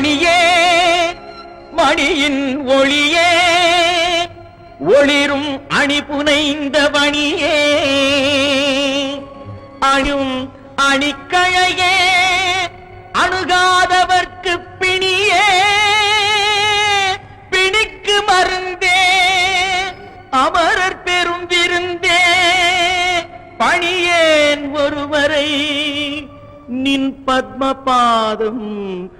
மணியே மணியின் ஒளியே ஒளிரும் அணி புனைந்த மணியே அணும் அணிக்கழையே அணுகாதவர்க்கு பிணியே. பிணிக்கு மருந்தே அமரர் பெரும் விருந்தே. பணியேன் ஒருவரை நின் பத்மபாதம் பாதம்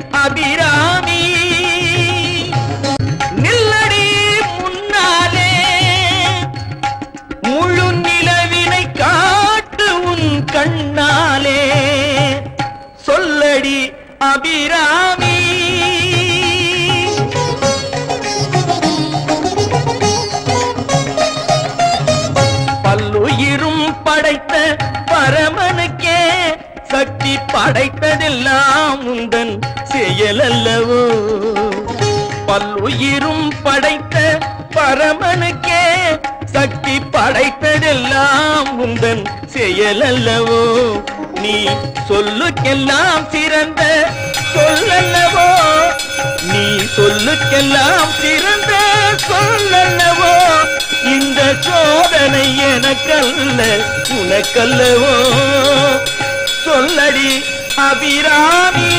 அபிராமி. நில்லடி முன்னாலே முழு நிலவினை காட்டு உன் கண்ணாலே. சொல்லடி அபிராமி. படைத்த பரமனுக்கே சக்தி படைத்ததெல்லாம் பல்லுயிரும் படைத்த பரமனுக்கே சக்தி படைத்ததெல்லாம் உந்தன் செயலல்லவோ? நீ சொல்லுக்கெல்லாம் சிறந்த சொல்லல்லவோ? நீ சொல்லுக்கெல்லாம் சிறந்த சொல்லல்லவோ? இந்த சோதனை எனக்கல்ல உனக்கல்லவோ? சொல்லடி அபிராமி.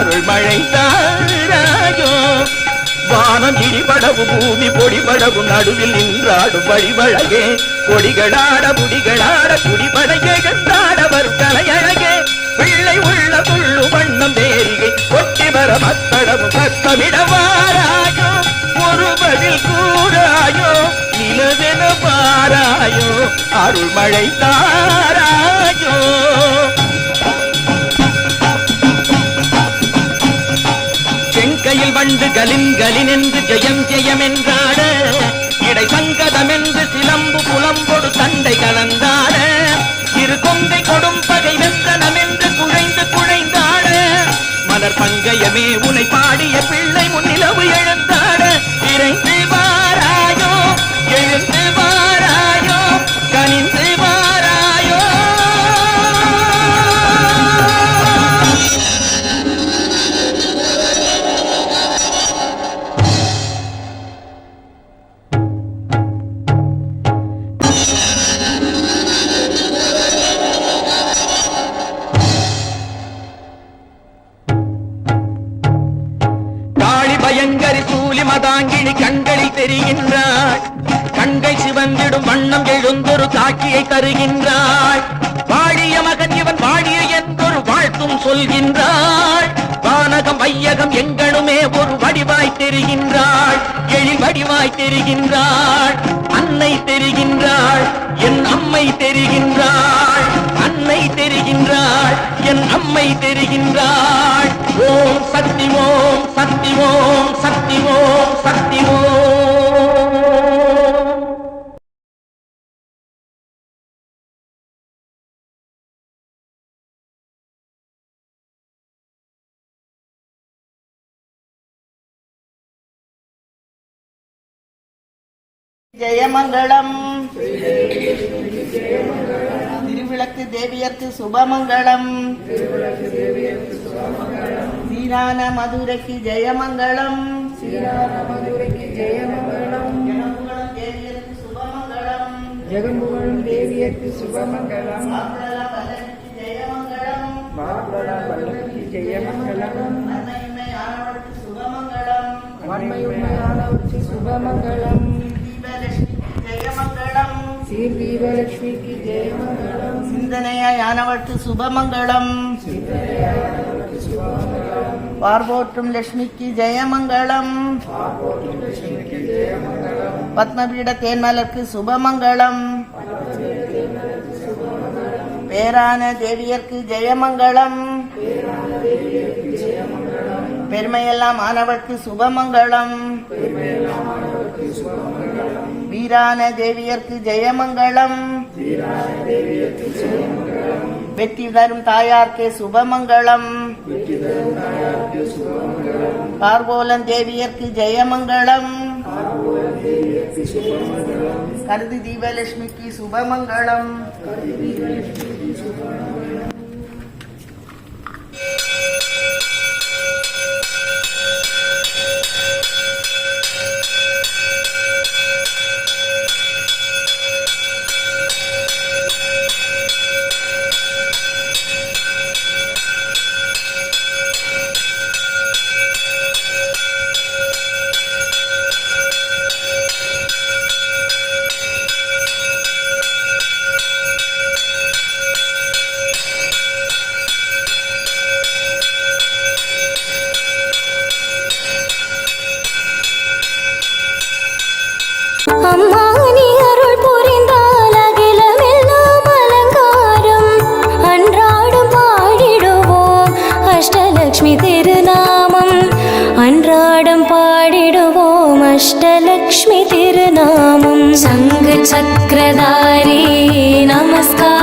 அருள் மழை தாராயோ வானம் இடிபடவு பூமி பொடிபடவு நடுவில் நின்றாடும் வழிவழகே. கொடிகளாட புடிகளாட குடிபடையே கண்டாட வரும் பிள்ளை உள்ள புள்ளு வண்ணம் தேரிகை ஒட்டி வர மத்தடமும் சத்தமிடவாராயோ ஒரு பதில் கூறாயோ நிலவென பாராயோ அருள்மழை தாராயோ. கடல் வண்டு கலின் கலின் என்று ஜெயம் ஜெயம் என்றாட இடை சங்கதம் என்று சிலம்பு புலம்பொடு சண்டை கலந்தாட இரு கொங்கை கொடும் பகை வெந்தனம் என்று குழைந்து குழைந்தாட மலர் பங்கயமே உனை பாடிய பிள்ளை முன்னிலவு எழுந்த சாட்சியை தருகின்றாள் வாழிய மகன் இவன் வாழிய என்றொரு வாழ்த்தும் சொல்கின்றாள் வானகம் வையகம் எங்கனுமே ஒரு வடிவாய் தெரிகின்றாள். எழில் வடிவாய் தெரிகின்றாள். அன்னை தெரிகின்றாள். என் அம்மை தெரிகின்றாள். அன்னை தெரிகின்றாள். என் அம்மை தெரிகின்றாள். ஓம் சக்தி ஜெயமங்களம் திருவிளக்கு தேவியர்க்கு சுபமங்களம் சீரான மதுரைக்கு ஜெயமங்களம் ஜெகமுகளம் தேவியர்க்கு சுபமங்கலம். ஜெயமங்கலம். வன்மையுமையானவருக்கு சுபமங்கலம். ஜெயமங்களம் சீர் தீபலட்சுமிக்கு ஜெயமங்கலம் சிந்தனையானவர்க்கு சுபமங்களம் பார்வோற்றும் லட்சுமிக்கு ஜெயமங்கலம் பத்மபீட தேன்மலர்க்கு சுபமங்கலம். பேரான தேவியர்க்கு ஜெயமங்கலம் பெருமையெல்லாம் ஆனவர்க்கு சுபமங்கலம். வீரான தேவியர்க்கு ஜெயமங்களம் வெற்றி தரும் தாயார்க்கே சுபமங்களம் பார்வோலன் தேவியர்க்கு ஜெயமங்களம் கருது தீபலட்சுமிக்கு சுபமங்களம் லக்ஷ்மி திருநாமம். சங்கு சக்கரதாரி நமஸ்காரம்.